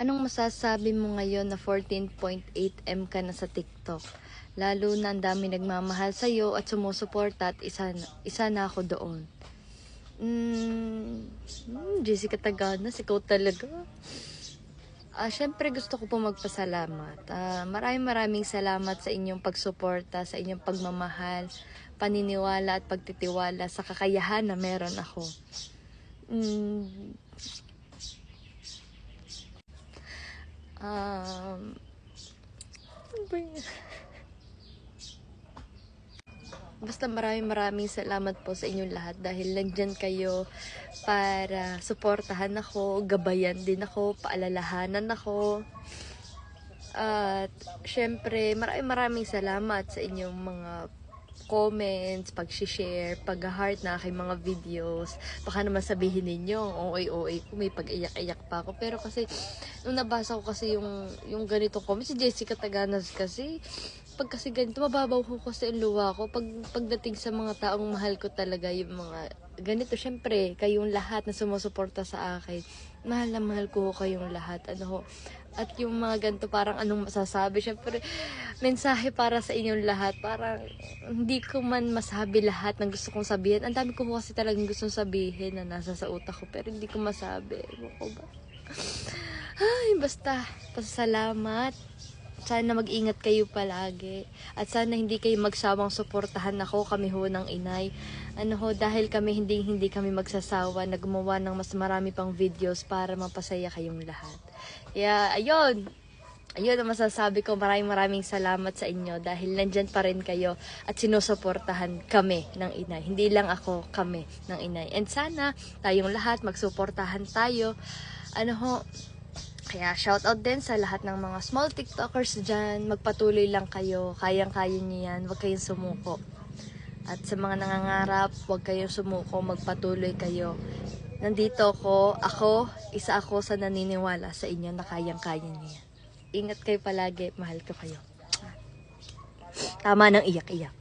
Anong masasabi mo ngayon na 14.8M ka na sa TikTok? Lalo na ang dami nagmamahal sa'yo at sumusuporta at isa, isa na ako doon. Mm, hmm, Jessica Taganas, ikaw talaga. Ah, syempre gusto ko po magpasalamat. Ah, maraming maraming salamat sa inyong pagsuporta, sa inyong pagmamahal, paniniwala at pagtitiwala sa kakayahan na meron ako. Mm, Um, ano? Basta maraming maraming salamat po sa inyong lahat dahil nandyan kayo para suportahan ako, gabayan din ako, paalalahanan ako. At syempre, maraming maraming salamat sa inyong mga comments, pag-share, pag-heart na aking mga videos. Baka naman sabihin ninyo, OA-OA ko, may pag-iyak-iyak pa ako. Pero kasi, nung nabasa ko kasi yung, yung ganitong comments, si Jessica Taganas kasi, pag kasi ganito, mababaw ko kasi ang luha ko. Pag, pagdating sa mga taong mahal ko talaga, yung mga ganito, syempre, kayong lahat na sumusuporta sa akin, mahal na mahal ko kayong lahat. Ano ho, at yung mga ganito, parang anong masasabi. Syempre, mensahe para sa inyong lahat. Parang, hindi ko man masabi lahat ng gusto kong sabihin. Ang dami ko po kasi talagang gustong sabihin na nasa sa utak ko, pero hindi ko masabi. Ewan ko ba? Ay, basta, pasalamat. Sana mag-ingat kayo palagi. At sana hindi kayo magsawang suportahan ako, kami ho ng inay. Ano ho, dahil kami hindi hindi kami magsasawa na gumawa ng mas marami pang videos para mapasaya kayong lahat. Kaya, ayun. Ayun ang masasabi ko. Maraming maraming salamat sa inyo dahil nandyan pa rin kayo at sinusuportahan kami ng inay. Hindi lang ako, kami ng inay. And sana tayong lahat magsuportahan tayo. Ano ho, kaya shout out din sa lahat ng mga small TikTokers dyan. Magpatuloy lang kayo. Kayang-kaya niyo yan. Huwag kayong sumuko. At sa mga nangangarap, huwag kayong sumuko. Magpatuloy kayo. Nandito ko, ako, isa ako sa naniniwala sa inyo na kayang-kaya niyo. Ingat kayo palagi. Mahal ko kayo. Tama ng iyak-iyak.